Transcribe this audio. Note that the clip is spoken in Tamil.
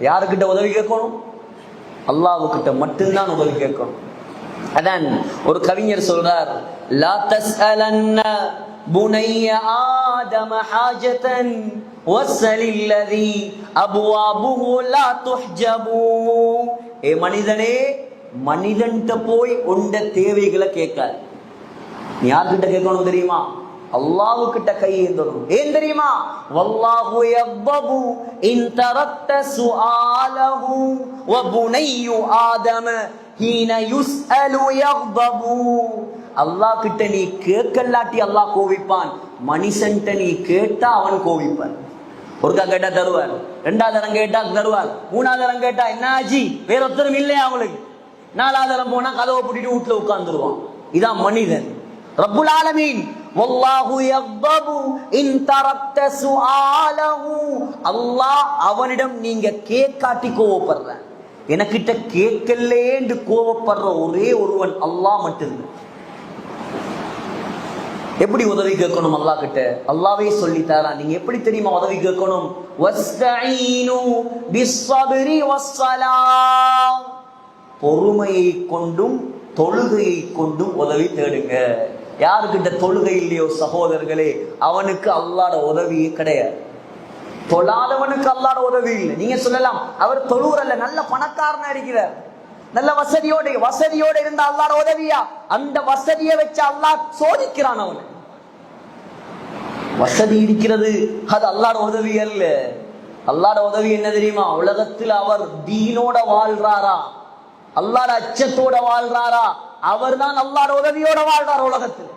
யாருக்கிட்ட உதவி கேட்கணும்? அல்லாவுக்கிட்ட மட்டும்தான் உதவி கேட்கணும். அதான் ஒரு கவிஞர் சொல்றார் லா தஸ்அலன்ன புனைய ஆதம ஹாஜதன் வஸ்ஸலில்லதி அபுவாபுஹு லா துஹ்ஜபு. ஏ மனிதனே மனிதன்கிட்ட போய் உண்ட தேவைகளை கேட்காது. நீ யார்கிட்ட கேட்கணும் தெரியுமா? அல்லாஹு கிட்ட கை ஏந்தணும். ஏன் தெரியுமா? வல்லாஹு யப்பபு இன் தரத்த சுஆலஹு வ புனையு ஆதம ஹீன யுஸ்அலு யக்தபு அல்லாஹ் கிட்ட நீ கேட்கலாட்டி அல்லாஹ் கோவிப்பான். மனுஷன்ட்ட நீ கேட்டா அவன் கோவிப்பான். ஒருக்கா கேட்டா தருவார். ரெண்டாவது தரம் கேட்டா தருவார். மூணாவது தரம் கேட்டா என்ன ஆச்சு வேற ஒருத்தரும் இல்லையா அவங்களுக்கு? நாலாவது தரம் போனா கதவை பூட்டிட்டு வீட்டுல உட்கார்ந்துருவான். இதான் மனிதன். ரப்புல் ஆலமீன். வல்லாஹு யக்தபு இன் தரக்த சுஆலஹு. அல்லாஹ் அவனிடம் நீங்க கேட்காட்டி கோவப்படுற. எனக்கிட்ட கேட்கலேண்டு கோவப்படுற ஒரே ஒருவன் அல்லாஹ் மட்டும் எப்படி உதவி கேட்கணும் அல்லாஹ் கிட்ட அல்லாவே சொல்லி தரான் நீங்க எப்படி தெரியுமா உதவி கேட்கணும்? வஸ்தஈனு பிஸ்ஸப்ரி வஸ்ஸலாம். பொறுமையை கொண்டும் தொழுகையை கொண்டும் உதவி தேடுங்க. யாருக்கிட்ட தொழுகை இல்லையோ சகோதரர்களே அவனுக்கு அல்லாட உதவியே கிடையாது. தொழாதவனுக்கு அல்லாட உதவி இல்லை. நீங்க சொல்லலாம் அவர் தொழுவுறல்ல நல்ல பணக்காரனா இருக்கிறார். நல்ல வசதியோட வசதியோட இருந்த அல்லாட உதவியா? அந்த வசதியை வச்சு அல்லாஹ் சோதிக்கிறான் அவன். வசதி இருக்கிறது அது அல்லாட உதவி அல்ல. அல்லாட உதவி என்ன தெரியுமா? உலகத்தில் அவர் தீனோட வாழ்றாரா? அல்லாட அச்சத்தோட வாழ்றாரா? அவர் தான் அல்லாட உதவியோட வாழ்றார் உலகத்தில்.